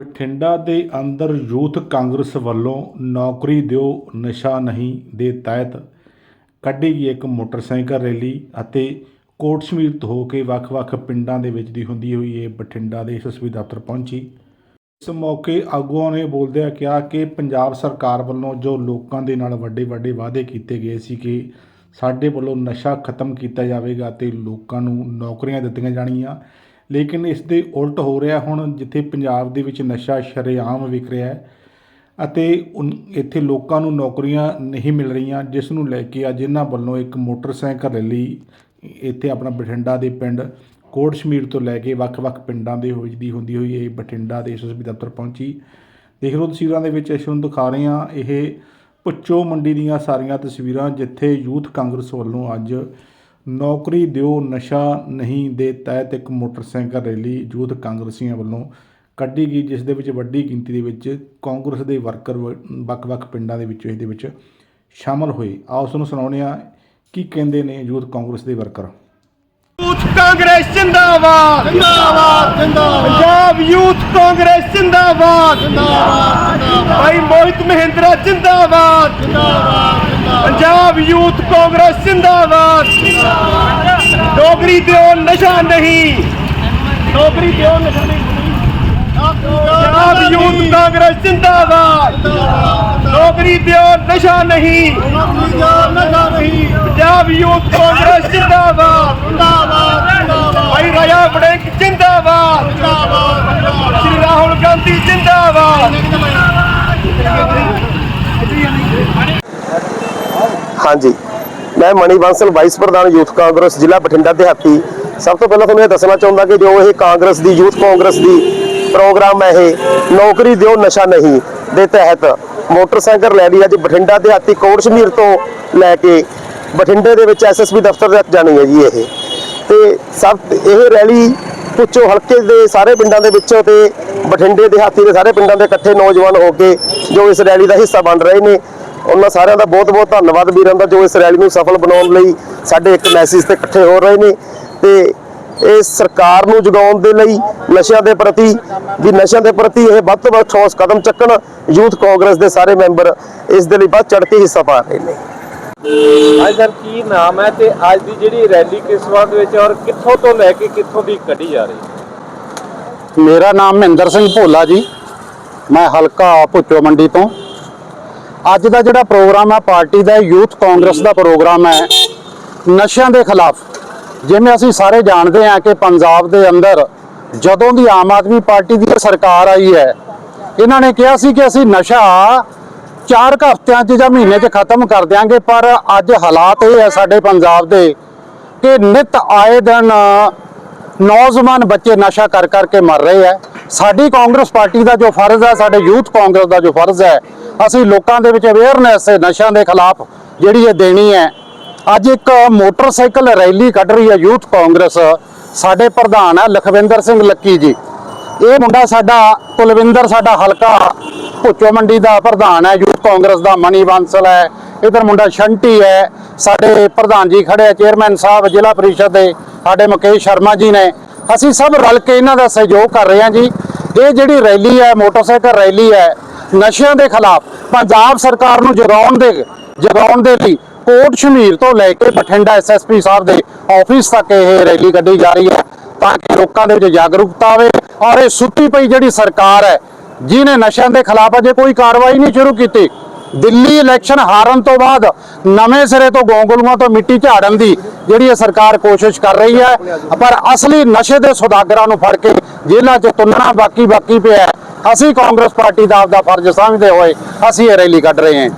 ਬਠਿੰਡਾ ਦੇ ਅੰਦਰ ਯੂਥ ਕਾਂਗਰਸ ਵੱਲੋਂ ਨੌਕਰੀ ਦਿਓ, ਨਸ਼ਾ ਨਹੀਂ ਦੇ ਤਹਿਤ ਕੱਢੀ ਗਈ ਇੱਕ ਮੋਟਰਸਾਈਕਲ ਰੈਲੀ ਅਤੇ ਕੋਟ ਸ਼ਮੀਰ ਤੋਂ ਹੋ ਕੇ ਵੱਖ-ਵੱਖ ਪਿੰਡਾਂ ਦੇ ਵਿੱਚ ਦੀ ਹੁੰਦੀ ਹੋਈ ਇਹ ਬਠਿੰਡਾ ਦੇ ਐਸਐਸਪੀ ਦਫ਼ਤਰ ਪਹੁੰਚੀ। ਇਸ ਮੌਕੇ ਆਗੂਆਂ ਨੇ ਬੋਲਦਿਆਂ ਕਿਹਾ ਕਿ ਪੰਜਾਬ ਸਰਕਾਰ ਵੱਲੋਂ ਜੋ ਲੋਕਾਂ ਦੇ ਨਾਲ ਵੱਡੇ ਵੱਡੇ ਵਾਅਦੇ ਕੀਤੇ ਗਏ ਸੀ ਕਿ ਸਾਡੇ ਵੱਲੋਂ ਨਸ਼ਾ ਖਤਮ ਕੀਤਾ ਜਾਵੇਗਾ ਤੇ ਲੋਕਾਂ ਨੂੰ ਨੌਕਰੀਆਂ ਦਿੱਤੀਆਂ ਜਾਣਗੀਆਂ ਲੇਕਿਨ ਇਸ ਦੇ ਉਲਟ ਹੋ ਰਿਹਾ ਹੁਣ ਜਿੱਥੇ ਪੰਜਾਬ ਦੇ ਵਿੱਚ ਨਸ਼ਾ ਸ਼ਰੇਆਮ ਵਿਕ ਰਿਹਾ ਹੈ ਅਤੇ ਇੱਥੇ ਲੋਕਾਂ ਨੂੰ ਨੌਕਰੀਆਂ ਨਹੀਂ ਮਿਲ ਰਹੀਆਂ, ਜਿਸ ਨੂੰ ਲੈ ਕੇ ਅੱਜ ਇਹਨਾਂ ਵੱਲੋਂ ਇੱਕ ਮੋਟਰਸਾਈਕਲ ਰੈਲੀ, ਇੱਥੇ ਆਪਣਾ ਬਠਿੰਡਾ ਦੇ ਪਿੰਡ ਕੋਟ ਸ਼ਮੀਰ ਤੋਂ ਲੈ ਕੇ ਵੱਖ-ਵੱਖ ਪਿੰਡਾਂ ਦੇ ਹੋਈ ਦੀ ਹੁੰਦੀ ਹੋਈ ਇਹ ਬਠਿੰਡਾ ਦੇ ਐਸਐਸਪੀ ਦਫ਼ਤਰ ਪਹੁੰਚੀ। ਦੇਖ ਲਓ ਤਸਵੀਰਾਂ ਦੇ ਵਿੱਚ, ਅਸੀਂ ਤੁਹਾਨੂੰ ਦਿਖਾ ਰਹੇ ਹਾਂ ਇਹ ਪੁੱਚੋ ਮੰਡੀ ਦੀਆਂ ਸਾਰੀਆਂ ਤਸਵੀਰਾਂ ਜਿੱਥੇ ਯੂਥ ਕਾਂਗਰਸ ਵੱਲੋਂ ਅੱਜ ਨੌਕਰੀ ਦਿਓ ਨਸ਼ਾ ਨਹੀਂ ਦੇ ਤਹਿਤ ਇੱਕ ਮੋਟਰਸਾਈਕਲ ਰੈਲੀ ਯੂਥ ਕਾਂਗਰਸੀਆਂ ਵੱਲੋਂ ਕੱਢੀ ਗਈ ਜਿਸ ਦੇ ਵਿੱਚ ਵੱਡੀ ਗਿਣਤੀ ਦੇ ਵਿੱਚ ਕਾਂਗਰਸ ਦੇ ਵਰਕਰ ਵ- ਵੱਖ-ਵੱਖ ਪਿੰਡਾਂ ਦੇ ਵਿੱਚ ਇਸ ਦੇ ਵਿੱਚ ਸ਼ਾਮਲ ਹੋਏ। ਆਓ ਉਸ ਨੂੰ ਸੁਣਾਉਂਦੇ ਹਾਂ ਕੀ ਕਹਿੰਦੇ ਨੇ ਯੂਥ ਕਾਂਗਰਸ ਦੇ ਵਰਕਰ? ਯੂਥ ਕਾਂਗਰਸ ਜਿੰਦਾਬਾਦ! ਜਿੰਦਾਬਾਦ ਜਿੰਦਾਬਾਦ। ਪੰਜਾਬ ਯੂਥ ਕਾਂਗਰਸ ਜਿੰਦਾਬਾਦ! ਜਿੰਦਾਬਾਦ। ਭਾਈ ਮੋਹਿਤ ਮਹਿੰਦਰਾ ਜਿੰਦਾਬਾਦ ਪੰਜਾਬ ਯੂਥ ਕਾਂਗਰਸ ਜਿੰਦਾਬਾਦ ਨੌਕਰੀ ਦਿਓ ਨਸ਼ਾ ਨਹੀਂ ਨੌਕਰੀ ਦਿਓ ਨਸ਼ਾ ਨਹੀਂ ਪੰਜਾਬ ਯੂਥ ਕਾਂਗਰਸ ਜਿੰਦਾਬਾਦ ਨੌਕਰੀ ਦਿਓ ਨਸ਼ਾ ਨਹੀਂ ਨਸ਼ਾ ਨਹੀਂ ਪੰਜਾਬ ਯੂਥ ਕਾਂਗਰਸ ਜਿੰਦਾਬਾਦ ਭਾਈ ਰਾਜਾ ਵੜਿੰਗ ਜਿੰਦਾਬਾਦ ਸ਼੍ਰੀ ਰਾਹੁਲ ਗਾਂਧੀ ਜਿੰਦਾਬਾਦ ਹਾਂਜੀ। ਮੈਂ ਮਣੀ ਬਾਂਸਲ ਵਾਈਸ ਪ੍ਰਧਾਨ ਯੂਥ ਕਾਂਗਰਸ ਜ਼ਿਲ੍ਹਾ ਬਠਿੰਡਾ, ਦਿਹਾਤੀ। ਸਭ ਤੋਂ ਪਹਿਲਾਂ ਤੁਹਾਨੂੰ ਇਹ ਦੱਸਣਾ ਚਾਹੁੰਦਾ ਕਿ ਜੋ ਇਹ ਕਾਂਗਰਸ ਦੀ ਯੂਥ ਕਾਂਗਰਸ ਦੀ ਪ੍ਰੋਗਰਾਮ ਹੈ ਇਹ, ਨੌਕਰੀ ਦਿਓ, ਨਸ਼ਾ ਨਹੀਂ, ਦੇ ਤਹਿਤ ਮੋਟਰਸਾਈਕਲ ਰੈਲੀ ਅੱਜ ਬਠਿੰਡਾ, ਦਿਹਾਤੀ ਕੋਟ ਸ਼ਮੀਰ ਤੋਂ ਲੈ ਕੇ ਬਠਿੰਡੇ ਦੇ ਵਿੱਚ ਐਸਐਸਬੀ ਦਫ਼ਤਰ ਤੱਕ ਜਾਣੀ ਹੈ ਜੀ ਇਹ। ਤੇ ਸਭ, ਇਹ ਰੈਲੀ ਪੁੱਛੋ, ਹਲਕੇ ਦੇ ਸਾਰੇ ਪਿੰਡਾਂ ਦੇ ਵਿੱਚੋਂ ਤੇ ਬਠਿੰਡੇ, ਦਿਹਾਤੀ ਦੇ ਸਾਰੇ ਪਿੰਡਾਂ ਦੇ ਇਕੱਠੇ ਨੌਜਵਾਨ ਹੋ ਕੇ ਜੋ ਇਸ ਰੈਲੀ ਦਾ ਹਿੱਸਾ ਬਣ ਰਹੇ ਨੇ। ਉਹਨਾਂ ਸਾਰਿਆਂ ਦਾ ਬਹੁਤ-ਬਹੁਤ ਧੰਨਵਾਦ ਵੀਰਾਂ ਦਾ ਜੋ ਇਸ ਰੈਲੀ ਨੂੰ ਸਫਲ ਬਣਾਉਣ ਲਈ ਸਾਡੇ ਇੱਕ ਮੈਸੇਜ ਤੇ ਇਕੱਠੇ ਹੋ ਰਹੇ ਨੇ ਤੇ ਇਹ ਸਰਕਾਰ ਨੂੰ ਜਗਾਉਣ ਦੇ ਲਈ ਨਸ਼ਿਆਂ ਦੇ ਪ੍ਰਤੀ ਵੀ ਨਸ਼ਿਆਂ ਦੇ ਪ੍ਰਤੀ ਇਹ ਵੱਧ ਤੋਂ ਵੱਧ ਠੋਸ ਕਦਮ ਚੱਕਣ ਯੂਥ ਕਾਂਗਰਸ ਦੇ ਸਾਰੇ ਮੈਂਬਰ ਇਸ ਦੇ ਲਈ ਵੱਧ ਚੜ੍ਹ ਕੇ ਹਿੱਸਾ ਪਾ ਰਹੇ ਨੇ। ਅੱਜ ਸਰ ਕੀ ਨਾਮ ਹੈ ਤੇ ਅੱਜ ਦੀ ਜਿਹੜੀ ਰੈਲੀ ਕਿਸ ਸੰਬੰਧ ਵਿੱਚ ਔਰ ਕਿੱਥੋਂ ਤੋਂ ਲੈ ਕੇ ਕਿੱਥੋਂ ਦੀ ਕੱਢੀ ਜਾ ਰਹੀ ਹੈ? ਮੇਰਾ ਨਾਮ ਮਹਿੰਦਰ ਸਿੰਘ ਭੋਲਾ ਜੀ। ਮੈਂ ਹਲਕਾ ਭੁੱਚੋ ਮੰਡੀ ਤੋਂ। ਅੱਜ ਦਾ ਜਿਹੜਾ ਪ੍ਰੋਗਰਾਮ ਹੈ, ਪਾਰਟੀ ਦਾ, ਯੂਥ ਕਾਂਗਰਸ ਦਾ ਪ੍ਰੋਗਰਾਮ ਹੈ, ਨਸ਼ਿਆਂ ਦੇ ਖਿਲਾਫ। ਜਿਵੇਂ ਅਸੀਂ ਸਾਰੇ ਜਾਣਦੇ ਹਾਂ ਕਿ ਪੰਜਾਬ ਦੇ ਅੰਦਰ ਜਦੋਂ ਦੀ ਆਮ ਆਦਮੀ ਪਾਰਟੀ ਦੀ ਸਰਕਾਰ ਆਈ ਹੈ, ਇਹਨਾਂ ਨੇ ਕਿਹਾ ਸੀ ਕਿ ਅਸੀਂ ਨਸ਼ਾ ਚਾਰ ਕੁ ਹਫ਼ਤਿਆਂ 'ਚ ਜਾਂ ਮਹੀਨੇ 'ਚ ਖਤਮ ਕਰ ਦਿਆਂਗੇ, ਪਰ ਅੱਜ ਹਾਲਾਤ ਇਹ ਹੈ ਸਾਡੇ ਪੰਜਾਬ ਦੇ ਕਿ ਨਿਤ ਆਏ ਦਿਨ ਨੌਜਵਾਨ ਬੱਚੇ ਨਸ਼ਾ ਕਰ ਕਰਕੇ ਮਰ ਰਹੇ ਹੈ ਸਾਡੀ ਕਾਂਗਰਸ ਪਾਰਟੀ ਦਾ ਜੋ ਫਰਜ਼ ਹੈ, ਸਾਡੇ ਯੂਥ ਕਾਂਗਰਸ ਦਾ ਜੋ ਫਰਜ਼ ਹੈ, ਅਸੀਂ ਲੋਕਾਂ ਦੇ ਵਿੱਚ ਅਵੇਅਰਨੈਸ ਨਸ਼ਿਆਂ ਦੇ ਖਿਲਾਫ ਜਿਹੜੀ ਇਹ ਦੇਣੀ ਹੈ। ਅੱਜ ਇੱਕ ਮੋਟਰਸਾਈਕਲ ਰੈਲੀ ਕੱਢ ਰਹੀ ਹੈ ਯੂਥ ਕਾਂਗਰਸ। ਸਾਡੇ ਪ੍ਰਧਾਨ ਹੈ ਲਖਵਿੰਦਰ ਸਿੰਘ ਲੱਕੀ ਜੀ। ਇਹ ਮੁੰਡਾ ਸਾਡਾ ਕੁਲਵਿੰਦਰ, ਸਾਡਾ ਹਲਕਾ ਭੁੱਚੋ ਮੰਡੀ ਦਾ ਪ੍ਰਧਾਨ ਹੈ ਕਾਂਗਰਸ ਦਾ ਮਨੀ ਬਾਂਸਲ ਹੈ। ਇਧਰ ਮੁੰਡਾ ਸ਼ੰਟੀ ਹੈ। ਸਾਡੇ ਪ੍ਰਧਾਨ ਜੀ ਖੜੇ ਚੇਅਰਮੈਨ ਸਾਹਿਬ, ਜ਼ਿਲ੍ਹਾ ਪ੍ਰੀਸ਼ਦ ਦੇ ਸਾਡੇ ਮੁਕੇਸ਼ ਸ਼ਰਮਾ ਜੀ ਨੇ। ਅਸੀਂ ਸਭ ਰਲ ਕੇ ਇਹਨਾਂ ਦਾ ਸਹਿਯੋਗ ਕਰ ਰਹੇ ਹਾਂ ਜੀ। ਇਹ ਜਿਹੜੀ ਰੈਲੀ ਹੈ, ਮੋਟਰਸਾਈਕਲ ਰੈਲੀ ਹੈ, ਨਸ਼ਿਆਂ ਦੇ ਖਿਲਾਫ ਪੰਜਾਬ ਸਰਕਾਰ ਨੂੰ ਜਗਾਉਣ ਦੇ ਜਗਾਉਣ ਦੇ ਲਈ ਕੋਟ ਸ਼ਮੀਰ ਤੋਂ ਲੈ ਕੇ ਬਠਿੰਡਾ ਐਸਐਸਪੀ ਸਾਹਿਬ ਦੇ ਆਫਿਸ ਤੱਕ ਇਹ ਰੈਲੀ ਕੱਢੀ ਜਾ ਰਹੀ ਹੈ ਤਾਂ ਕਿ ਲੋਕਾਂ ਦੇ ਵਿੱਚ ਜਾਗਰੂਕਤਾ ਆਵੇ ਔਰ ਇਹ ਸੁੱਤੀ ਪਈ ਜਿਹੜੀ ਸਰਕਾਰ ਹੈ ਜਿਨੇ ਨਸ਼ਿਆਂ ਦੇ ਖਿਲਾਫ ਅਜੇ ਕੋਈ ਕਾਰਵਾਈ ਨਹੀਂ ਸ਼ੁਰੂ ਕੀਤੀ, ਦਿੱਲੀ ਇਲੈਕਸ਼ਨ ਹਾਰਨ ਤੋਂ ਬਾਅਦ ਨਵੇਂ ਸਿਰੇ ਤੋਂ ਗੋਂਗਲੂਆਂ ਤੋਂ ਮਿੱਟੀ ਝਾੜਨ ਦੀ ਜਿਹੜੀ ਇਹ ਸਰਕਾਰ ਕੋਸ਼ਿਸ਼ ਕਰ ਰਹੀ ਹੈ, ਪਰ ਅਸਲੀ ਨਸ਼ੇ ਦੇ ਸੁਦਾਗਰਾਂ ਨੂੰ ਫੜ ਕੇ ਜੇਲ੍ਹਾਂ 'ਚ ਤੁੰਨਣਾ ਬਾਕੀ ਬਾਕੀ ਪਿਆ ਅਸੀਂ ਕਾਂਗਰਸ ਪਾਰਟੀ ਦਾ ਆਪਦਾ ਫਰਜ਼ ਸਮਝਦੇ ਹੋਏ ਅਸੀਂ ਇਹ ਰੈਲੀ ਕੱਢ ਰਹੇ ਹਾਂ।